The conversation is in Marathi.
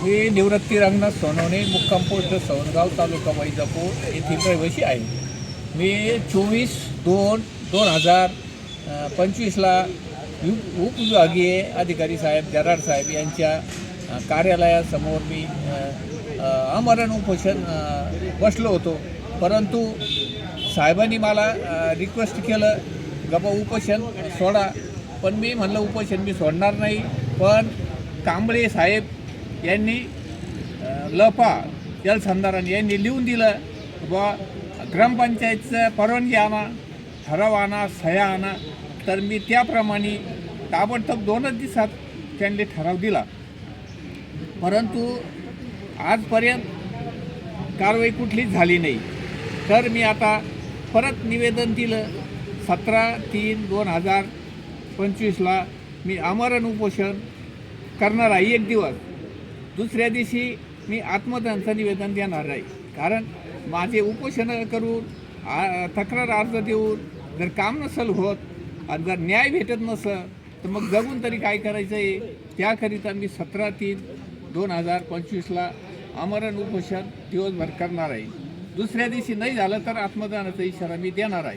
मी निवृत्ती रंगनाथ सोनवणे मुक्काम पोस्ट सौरगाव तालुका वैजापूर येथील रहिवासी आहे मी चोवीस दोन दोन हजार पंचवीसला यु उपविभागीय अधिकारी साहेब जराड साहेब यांच्या कार्यालयासमोर मी आमरण उपोषण बसलो होतो. परंतु साहेबांनी मला रिक्वेस्ट केलं गबा उपोषण सोडा. पण मी म्हणलं उपोषण मी सोडणार नाही. पण कांबळे साहेब यांनी अ, लपा जलसंधारण यांनी लिहून दिलं बा ग्रामपंचायतचं परवानगी आणा ठराव आणा सह्या आणा. तर मी त्याप्रमाणे ताबडतोब दोनच दिवसात त्यांनी ठराव दिला. परंतु आजपर्यंत कारवाई कुठलीच झाली नाही. तर मी आता परत निवेदन दिलं सतरा तीन दोन हजार पंचवीसला मी आमरण उपोषण करणार आहे एक दिवस. दुसऱ्या दिवशी मी आत्मदानचं निवेदन देणार आहे. कारण माझे उपोषण करून आ- तक्रार अर्ज देऊन जर काम नसेल होत आणि जर न्याय भेटत नसेल तर मग जगून तरी काय करायचं आहे त्याकरिता मी सतरा तीन दोन हजार पंचवीसला आमरण उपोषण दिवसभर करणार आहे. दुसऱ्या दिवशी नाही झालं तर आत्मदानाचा इशारा मी देणार आहे.